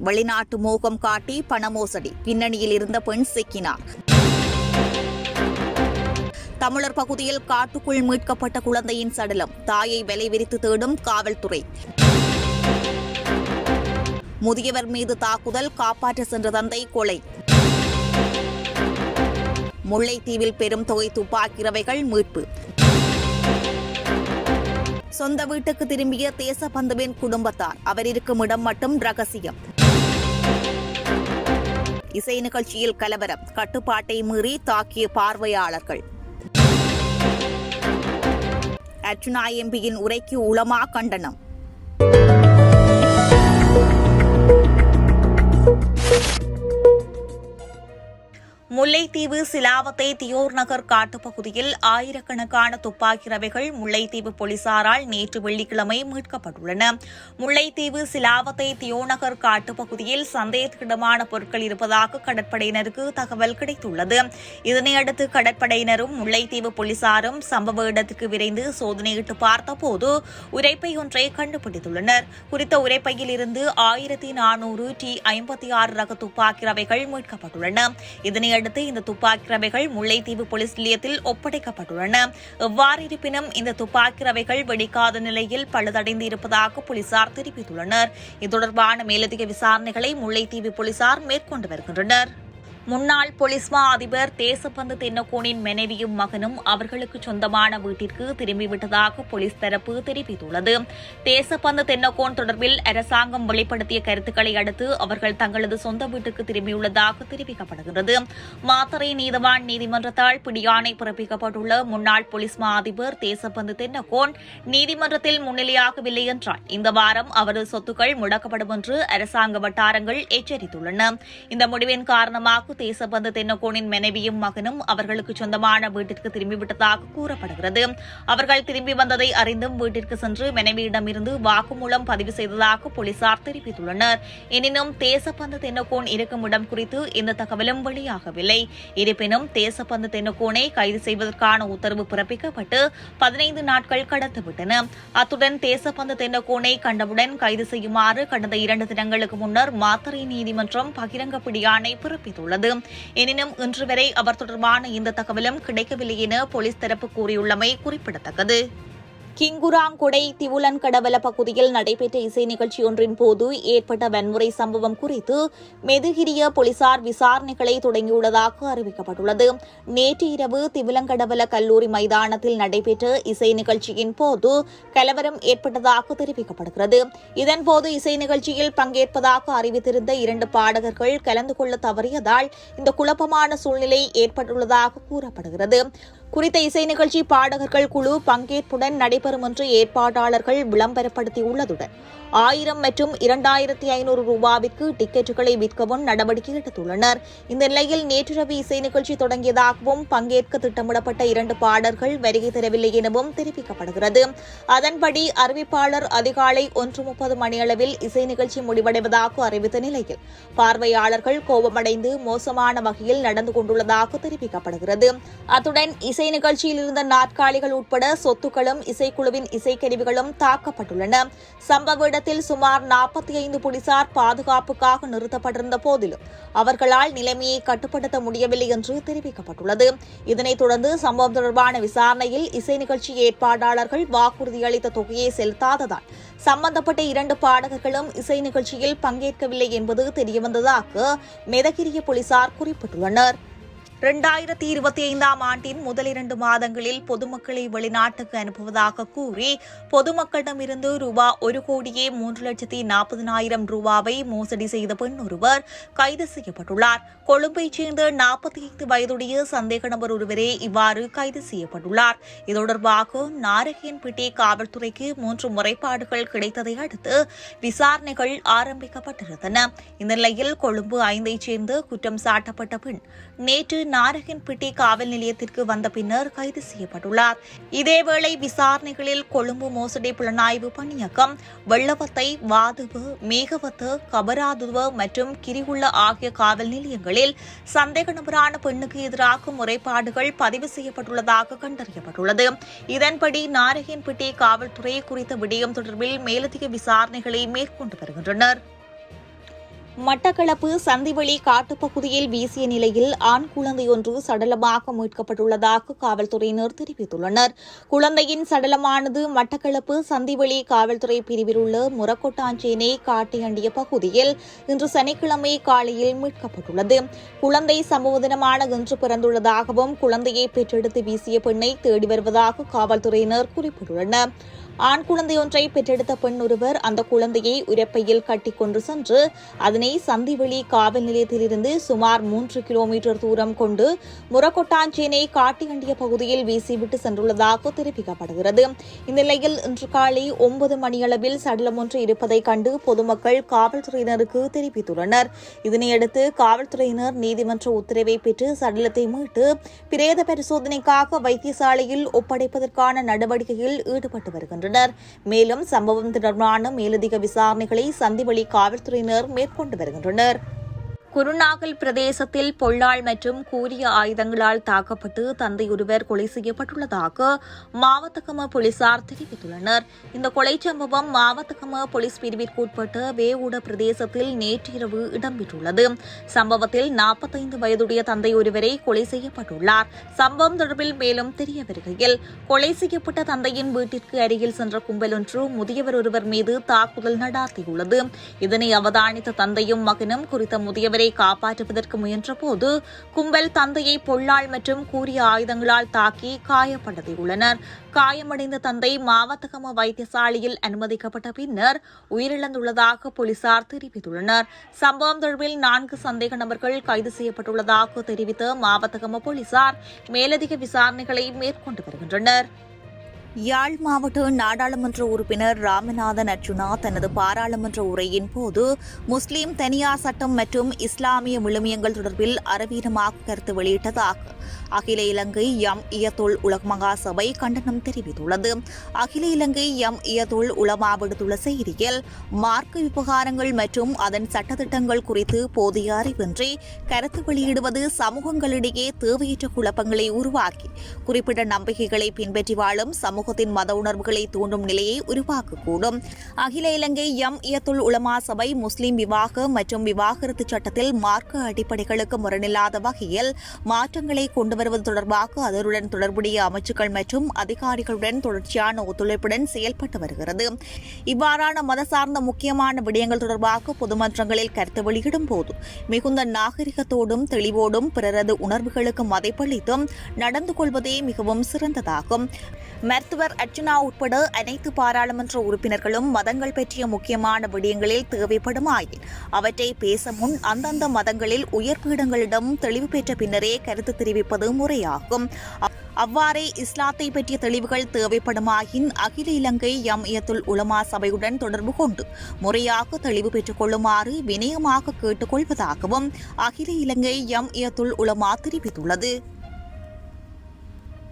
வெளிநாட்டு மோகம் காட்டி பண மோசடி பின்னணியில் இருந்த பெண் சிக்கினார். தமிழர் பகுதியில் காட்டுக்குள் மீட்கப்பட்ட குழந்தையின் சடலம். தாயை விலை விரித்து தேடும் காவல்துறை. முதியவர் மீது தாக்குதல் காப்பாற்ற சென்ற தந்தை கொலை. முல்லைத்தீவில் பெரும் தொகை துப்பாக்கி ரவைகள் மீட்பு. சொந்த வீட்டுக்கு திரும்பிய தேசபந்துவின் குடும்பத்தார். அவர் இருக்கும் இடம் மட்டும் ரகசியம். இசை நிகழ்ச்சியில் கலவரம். கட்டுப்பாட்டை மீறி தாக்கிய பார்வையாளர்கள். அர்ச்சுனா எம்பியின் உரைக்கு உளமா கண்டனம். முல்லைத்தீவு சிலாவத்தை தியோர் நகர் காட்டுப்பகுதியில் ஆயிரக்கணக்கான துப்பாக்கி ரவைகள் முல்லைத்தீவு போலீசாரால் நேற்று வெள்ளிக்கிழமை மீட்கப்பட்டுள்ளன. முல்லைத்தீவு சிலாவத்தை தியோநகர் காட்டுப்பகுதியில் சந்தேகத்திடமான பொருட்கள் இருப்பதாக கடற்படையினருக்கு தகவல் கிடைத்துள்ளது. இதனையடுத்து கடற்படையினரும் முல்லைத்தீவு போலீசாரும் சம்பவ இடத்துக்கு விரைந்து சோதனையிட்டு பார்த்தபோது உரைப்பை ஒன்றை கண்டுபிடித்துள்ளனர். குறித்த உரைப்பையில் இருந்து ஆயிரத்தி நானூறு டி ஐம்பத்தி ஆறு ரக துப்பாக்கி ரவைகள் மீட்கப்பட்டுள்ளன. இதனை அடுத்து இந்த துப்பாக்கி ரவைகள் முல்லைத்தீவு போலீஸ் நிலையத்தில் ஒப்படைக்கப்பட்டுள்ளன. எவ்வாறு இருப்பினும் இந்த துப்பாக்கி ரவைகள் வெடிக்காத நிலையில் பழுதடைந்து இருப்பதாக போலீசார் தெரிவித்துள்ளனர். இது தொடர்பான மேலதிக விசாரணைகளை முல்லைத்தீவு போலீசார் மேற்கொண்டு வருகின்றனர். முன்னாள் பொலிஸ்மா அதிபர் தேசப்பந்து தென்னக்கோனின் மனைவியும் மகனும் அவர்களுக்கு சொந்தமான வீட்டிற்கு திரும்பிவிட்டதாக போலீஸ் தரப்பு தெரிவித்துள்ளது. தேசப்பந்து தென்னக்கோன் தொடர்பில் அரசாங்கம் வெளிப்படுத்திய கருத்துக்களை அடுத்து அவர்கள் தங்களது சொந்த வீட்டுக்கு திரும்பியுள்ளதாக தெரிவிக்கப்படுகிறது. மாத்தறை நீதவான் நீதிமன்றத்தால் பிடியாணை பிறப்பிக்கப்பட்டுள்ள முன்னாள் பொலிஸ்மா அதிபர் தேசப்பந்து தென்னக்கோன் நீதிமன்றத்தில் முன்னிலையாகவில்லை என்றால் இந்த வாரம் அவரது சொத்துக்கள் முடக்கப்படும் என்று அரசாங்க வட்டாரங்கள் எச்சரித்துள்ளன. இந்த முடிவின் காரணமாக தேசபந்து தென்னக்கோனின் மனைவியும் மகனும் அவர்களுக்கு சொந்தமான வீட்டிற்கு திரும்பிவிட்டதாக கூறப்படுகிறது. அவர்கள் திரும்பி வந்ததை அறிந்தும் வீட்டிற்கு சென்று மனைவியிடமிருந்து வாக்குமூலம் பதிவு செய்ததாக போலீசார் தெரிவித்துள்ளனர். எனினும் தேசப்பந்து தென்னக்கோன் இருக்கும் இடம் குறித்து எந்த தகவலும் வெளியாகவில்லை. இருப்பினும் தேசப்பந்து தென்னக்கோனை கைது செய்வதற்கான உத்தரவு பிறப்பிக்கப்பட்டு பதினைந்து நாட்கள் கடந்துவிட்டன. அத்துடன் தேசப்பந்து தென்னக்கோனை கண்டவுடன் கைது செய்யுமாறு கடந்த இரண்டு தினங்களுக்கு முன்னர் மாத்தறை நீதிமன்றம் பகிரங்க பிடியாணை பிறப்பித்துள்ளது. எனினும் இன்று வரை அவர் தொடர்பான இந்த தகவலும் கிடைக்கவில்லை என போலீஸ் தரப்பு கூறியுள்ளமை குறிப்பிடத்தக்கது. கிங்குராங்குடை திவுலன் கடவல பகுதியில் நடைபெற்ற இசை நிகழ்ச்சி ஒன்றின் போது ஏற்பட்ட வன்முறை சம்பவம் குறித்து மெதுகிரிய போலீசார் விசாரணைகளை தொடங்கியுள்ளதாக அறிவிக்கப்பட்டுள்ளது. நேற்று இரவு திவுலங்கடவல கல்லூரி மைதானத்தில் நடைபெற்ற இசை நிகழ்ச்சியின் போது கலவரம் ஏற்பட்டதாக தெரிவிக்கப்படுகிறது. இதன்போது இசை நிகழ்ச்சியில் பங்கேற்பதாக அறிவித்திருந்த இரண்டு பாடகர்கள் கலந்து கொள்ள தவறியதால் இந்த குழப்பமான சூழ்நிலை ஏற்பட்டுள்ளதாக கூறப்படுகிறது. குறித்த இசை நிகழ்ச்சி பாடகர்கள் குழு பங்கேற்புடன் நடைபெறும் என்று ஏற்பாட்டாளர்கள் விளம்பரப்படுத்தியுள்ளதுடன் ஆயிரம் மற்றும் இரண்டாயிரத்தி ஐநூறு ரூபாவிற்கு டிக்கெட்டுகளை விற்கவும் நடவடிக்கை எடுத்துள்ளனர். இந்த நிலையில் நேற்றிரவு இசை நிகழ்ச்சி தொடங்கியதாகவும் பங்கேற்க திட்டமிடப்பட்ட இரண்டு பாடல்கள் வருகை தரவில்லை எனவும் தெரிவிக்கப்படுகிறது. அதன்படி அறிவிப்பாளர் அதிகாலை ஒன்று முப்பது மணியளவில் இசை நிகழ்ச்சி முடிவடைவதாக அறிவித்த நிலையில் பார்வையாளர்கள் கோபமடைந்து மோசமான வகையில் நடந்து கொண்டுள்ளதாக தெரிவிக்கப்படுகிறது. அத்துடன் இசை நிகழ்ச்சியில் இருந்த நாற்காலிகள் உட்பட சொத்துக்களும் இசைக்குழுவின் இசைக்கருவிகளும் தாக்கப்பட்டுள்ளன. சம்பவ இடத்தில் சுமார் நாற்பத்தி ஐந்து போலீசார் பாதுகாப்புக்காக நிறுத்தப்பட்டிருந்த போதிலும் அவர்களால் நிலைமையை கட்டுப்படுத்த முடியவில்லை என்று தெரிவிக்கப்பட்டுள்ளது. இதனைத் தொடர்ந்து சம்பவம் தொடர்பான விசாரணையில் இசை நிகழ்ச்சி ஏற்பாட்டாளர்கள் வாக்குறுதி அளித்த தொகையை செலுத்தாததால் சம்பந்தப்பட்ட இரண்டு பாடகர்களும் இசை நிகழ்ச்சியில் பங்கேற்கவில்லை என்பது தெரியவந்ததாக மெதகிரிய போலீசார் குறிப்பிட்டுள்ளனர். இரண்டாயிரத்தி இருபத்தி ஐந்தாம் ஆண்டின் முதல் இரண்டு மாதங்களில் பொதுமக்களை வெளிநாட்டுக்கு அனுப்புவதாக கூறி பொதுமக்களிடமிருந்து ரூபா ஒரு கோடியே மூன்று லட்சத்தி நாற்பதினாயிரம் ரூபாவை மோசடி செய்த பெண் ஒருவர் கைது செய்யப்பட்டுள்ளார். கொழும்பைச் சேர்ந்த நாற்பத்தி ஐந்து வயதுடைய சந்தேக நபர் ஒருவரே இவ்வாறு கைது செய்யப்பட்டுள்ளார். இது தொடர்பாக நாரகியன்பேட்டை காவல்துறைக்கு மூன்று முறைப்பாடுகள் கிடைத்ததை அடுத்து விசாரணைகள் ஆரம்பிக்கப்பட்டிருந்தன. இந்த நிலையில் கொழும்பு ஐந்தைச் சேர்ந்து குற்றம் சாட்டப்பட்ட பெண் நேற்று நாரகன்பேட்டை காவல் நிலையத்திற்கு வந்த பின்னர் கைது செய்யப்பட்டுள்ளார். இதேவேளை விசாரணைகளில் கொழும்பு மோசடி புலனாய்வு பணியகம் வெள்ளவத்தை வாதுவு மேகவத்து கபராதுவ மற்றும் கிரிகுள்ள ஆகிய காவல் நிலையங்களில் சந்தேக நபரான பெண்ணுக்கு எதிராக முறைப்பாடுகள் பதிவு செய்யப்பட்டுள்ளதாக கண்டறியப்பட்டுள்ளது. இதன்படி நாரகன்பேட்டை காவல்துறை குறித்த விடயம் தொடர்பில் மேலதிக விசாரணைகளை மேற்கொண்டு வருகின்றனர். மட்டக்களப்பு சந்திவெளி காட்டுப்பகுதியில் வீசிய நிலையில் ஆண் குழந்தை ஒன்று சடலமாக மீட்கப்பட்டுள்ளதாக காவல்துறையினர் தெரிவித்துள்ளனர். குழந்தையின் சடலமானது மட்டக்களப்பு சந்திவெளி காவல்துறை பிரிவில் உள்ள முரக்கொட்டாஞ்சேனை காட்டியண்டிய பகுதியில் இன்று சனிக்கிழமை காலையில் மீட்கப்பட்டுள்ளது. குழந்தை சம்பவ தினமான இன்று பிறந்துள்ளதாகவும் குழந்தையை பெற்றெடுத்து வீசிய பெண்ணை தேடி வருவதாக காவல்துறையினர் குறிப்பிட்டுள்ளனர். ஆண் குழந்தையொன்றை பெற்றெடுத்த பெண் ஒருவர் அந்த குழந்தையை உரப்பையில் கட்டி கொண்டு சென்று அதனை சந்திவெளி காவல் நிலையத்திலிருந்து சுமார் மூன்று கிலோமீட்டர் தூரம் கொண்டு முரக்கொட்டாஞ்சேனை காட்டியண்டிய பகுதியில் வீசிவிட்டு சென்றுள்ளதாக தெரிவிக்கப்படுகிறது. இந்நிலையில் இன்று காலை ஒன்பது மணியளவில் சடலம் ஒன்று இருப்பதைக் கண்டு பொதுமக்கள் காவல்துறையினருக்கு தெரிவித்துள்ளனர். இதனையடுத்து காவல்துறையினர் நீதிமன்ற உத்தரவை பெற்று சடலத்தை மீட்டு பிரேத பரிசோதனைக்காக வைத்தியசாலையில் ஒப்படைப்பதற்கான நடவடிக்கையில் ஈடுபட்டு வருகின்றனர். மேலும் சம்பவம் தொடர்பான மேலதிக விசாரணைகளை சந்திவெளி காவல்துறையினர் மேற்கொண்டு வருகின்றனர். குருநாகல் பிரதேசத்தில் பொள்ளாள் மற்றும் கூரிய ஆயுதங்களால் தாக்கப்பட்டு தந்தை ஒருவர் கொலை செய்யப்பட்டுள்ளதாக மாவத்தகம போலீசார் தெரிவித்துள்ளனர். இந்த கொலை சம்பவம் மாவத்தகம போலீஸ் பிரிவிற்குட்பட்ட வேவுட பிரதேசத்தில் நேற்றிரவு இடம்பெற்றுள்ளது. சம்பவத்தில் நாற்பத்தைந்து வயதுடைய தந்தையொருவரை கொலை செய்யப்பட்டுள்ளார். சம்பவம் தொடர்பில் மேலும் தெரிய வருகையில் கொலை செய்யப்பட்ட தந்தையின் வீட்டிற்கு அருகில் சென்ற கும்பல் ஒன்று முதியவர் ஒருவர் மீது தாக்குதல் நடாத்தியுள்ளது. இதனை அவதானித்த தந்தையும் மகனும் குறித்த முதியவரை காப்பாற்றுவதற்கு முயன்றபோது கும்பல் தந்தையை பொள்ளாள் மற்றும் கூறிய ஆயுதங்களால் தாக்கி காயப்படுத்தியுள்ளனர் காயமடைந்த தந்தை மாவத்தகம வைத்தியசாலையில் அனுமதிக்கப்பட்ட பின்னர் உயிரிழந்துள்ளதாக போலீசார் தெரிவித்துள்ளனர். சம்பவம் தொடர்பில் நான்கு சந்தேக நபர்கள் கைது செய்யப்பட்டுள்ளதாக தெரிவித்த மாவத்தகம போலீசார் மேலதிக விசாரணைகளை மேற்கொண்டு வருகின்றனர். யாழ் மாவட்ட நாடாளுமன்ற உறுப்பினர் ராமநாதன் அர்ஜுனா தனது பாராளுமன்ற உரையின் போது முஸ்லிம் தனியார் சட்டம் மற்றும் இஸ்லாமிய விழுமியங்கள் தொடர்பில் அரவீனமாக கருத்து வெளியிட்டதாக அகில இலங்கை எம். இயத்துள் உலகமகா சபை கண்டனம் தெரிவித்துள்ளது. அகில இலங்கை எம். இயத்துள் உலமா விடுத்துள்ள செய்தியில் மார்க்க விவகாரங்கள் மற்றும் அதன் சட்டத்திட்டங்கள் குறித்து போதிய அறிவின்றி கருத்து வெளியிடுவது சமூகங்களிடையே தேவையற்ற குழப்பங்களை உருவாக்கி குறிப்பிட்ட நம்பிக்கைகளை பின்பற்றி வாழும் சமூகத்தின் மத உணர்வுகளை தூண்டும் நிலையை உருவாக்கக்கூடும். அகில இலங்கை எம். இயத்துள் உலமா சபை முஸ்லிம் விவாக மற்றும் விவாகரத்து சட்டத்தில் மார்க்க அடிப்படைகளுக்கு முரணில்லாத வகையில் மாற்றங்களை கொண்டு வருவது தொடர்பாக அதனுடன் தொடர்புடைய அமைச்சுக்கள் மற்றும் அதிகாரிகளுடன் தொடர்ச்சியான ஒத்துழைப்புடன் செயல்பட்டு வருகிறது. இவ்வாறான மத சார்ந்த முக்கியமான விடயங்கள் தொடர்பாக பொதுமன்றங்களில் கருத்து வெளியிடும் போது மிகுந்த நாகரிகத்தோடும் தெளிவோடும் பிறரது உணர்வுகளுக்கு மதிப்பளித்தும் நடந்து கொள்வதே மிகவும் சிறந்ததாகும். மருத்துவர் அர்ச்சுனா உட்பட அனைத்து பாராளுமன்ற உறுப்பினர்களும் மதங்கள் பற்றிய முக்கியமான விடயங்களில் தேவைப்படுமாயின் அவற்றை பேச முன் அந்தந்த மதங்களில் உயர்பீடங்களிடம் தெளிவு பெற்ற பின்னரே கருத்து தெரிவிப்பது முறையாகும். அவ்வாறே இஸ்லாத்தை பற்றிய தெளிவுகள் தேவைப்படுமாயின் அகில இலங்கை எம்இயத்துல் உலமா சபையுடன் தொடர்பு கொண்டு முறையாக தெளிவு பெற்றுக் கொள்ளுமாறு வினயமாக கேட்டுக்கொள்வதாகவும் அகில இலங்கை எம்இயத்துல் உலமா தெரிவித்துள்ளது.